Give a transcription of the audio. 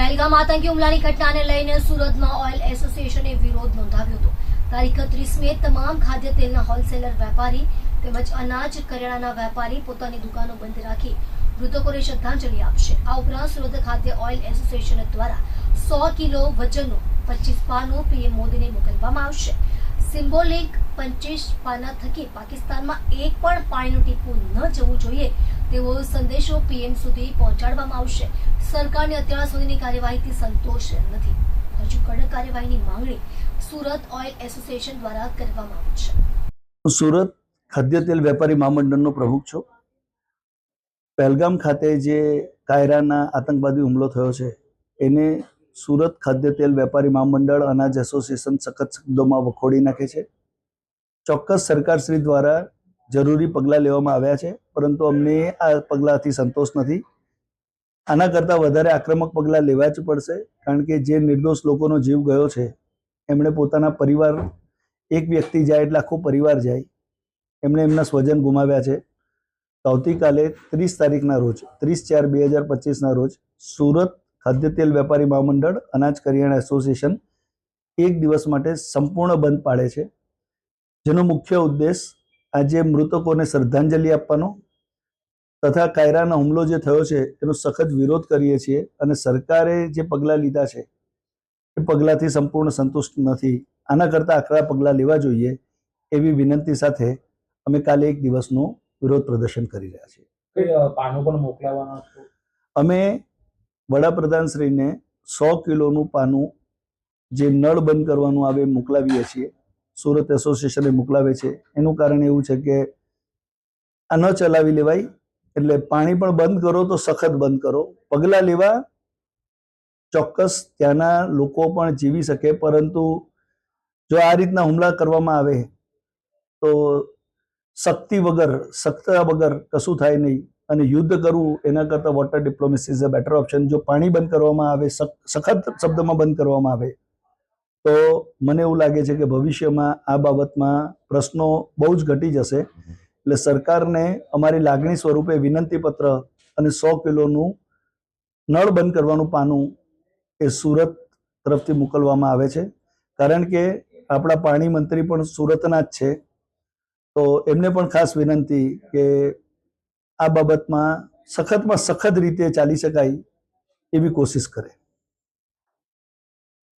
પહેલગામ આતંકી હુમલાની ઘટનાને લઈને સુરતમાં ઓઇલ એસોસિએશને વિરોધ નોંધાવ્યો હતો. તારીખ ત્રીસમીએ તમામ ખાદ્ય તેલના હોલસેલર વેપારી તેમજ અનાજ કરિયાણાના વેપારી પોતાની દુકાનો બંધ રાખી મૃતકોને શ્રદ્ધાંજલિ આપશે. આ ઉપરાંત સુરત ખાદ્ય ઓઇલ એસોસિએશન દ્વારા સો કિલો વજનનું પચીસ પાનું પીએમ મોદીને મોકલવામાં આવશે. સિમ્બોલિક પંચીસ પાના થકી પાકિસ્તાનમાં એક પણ પાણીનું ટીપું ન જવું જોઈએ તેવો સંદેશો પીએમ સુધી પહોંચાડવામાં આવશે. સરકારની અત્યાર સુધીની કાર્યવાહીથી સંતોષ નથી. હજુ કડક કાર્યવાહીની માંગણી સુરત ઓઇલ એસોસિએશન દ્વારા કરવામાં આવી છે. સુરત ખાદ્ય તેલ વેપારી મહામંડળનો પ્રમુખ છું. પહેલગામ ખાતે જે કાયરાના આતંકવાદી હુમલો થયો છે, એને સુરત ખાદ્ય તેલ વેપારી મહામંડળ અનાજ એસોસિએશન સખત શબ્દોમાં વખોડી નાખે છે. ચોક્કસ સરકારશ્રી દ્વારા જરૂરી પગલાં લેવામાં આવ્યા છે, પરંતુ અમને આ પગલાંથી સંતોષ નથી. આના કરતાં વધારે આક્રમક પગલાં લેવા જ પડશે, કારણ કે જે નિર્દોષ લોકોનો જીવ ગયો છે, એમણે પોતાના પરિવાર, એક વ્યક્તિ જાય એટલે આખો પરિવાર જાય. એમણે એમના સ્વજન ગુમાવ્યા છે. આવતીકાલે ત્રીસ તારીખના રોજ, ત્રીસ ચાર બે હજાર પચીસના રોજ, સુરત ખાદ્ય તેલ વેપારી મહામંડળ અનાજ કરિયાણા એસોસિએશન એક દિવસ માટે સંપૂર્ણ બંધ પાડે છે, જેનો મુખ્ય ઉદ્દેશ આજે મૃતકોને શ્રદ્ધાંજલિ આપવાનો તથા કાયરાનો હુમલો જે થયો છે એનો સખત વિરોધ કરીએ છીએ અને સરકારે જે પગલાં લીધા છે એ પગલાંથી સંપૂર્ણ સંતુષ્ટ નથી. આના કરતાં આકરા પગલાં લેવા જોઈએ એવી વિનંતી સાથે અમે કાલે એક દિવસનું વિરોધ પ્રદર્શન કરી રહ્યા છીએ. અમે વડાપ્રધાનશ્રીને સો કિલોનું પાનું જે નળ બંધ કરવાનું આવે મોકલાવીએ છીએ. સુરત એસોસિએશને મોકલાવે છે. એનું કારણ એવું છે કે આ ન ચલાવી લેવાય, એટલે પાણી પણ બંધ કરો તો સખત બંધ કરો. પગલાં લેવા ચોક્કસ ત્યાંના લોકો પણ જીવી શકે, પરંતુ જો આ રીતના હુમલા કરવામાં આવે, તો શક્તિ વગર, સત્તા વગર કશું થાય નહીં. અને યુદ્ધ કરવું, એના કરતાં water diplomacy is a better option જો પાણી બંધ કરવામાં આવે સખત શબ્દમાં બંધ કરવામાં આવે તો મને એવું લાગે છે કે ભવિષ્યમાં આ બાબતમાં પ્રશ્નો બહુ જ ઘટી જશે. એટલે સરકારને અમારી લાગણી સ્વરૂપે વિનંતી પત્ર અને સો કિલોનું નળ બંધ કરવાનું પાનું એ સુરત તરફથી મોકલવામાં આવે છે. કારણ કે આપણા પાણી મંત્રી પણ સુરતના જ છે. તો એમને પણ ખાસ વિનંતી કે આ બાબતમાં સખતમાં સખત રીતે ચાલી શકાય એવી કોશિશ કરે.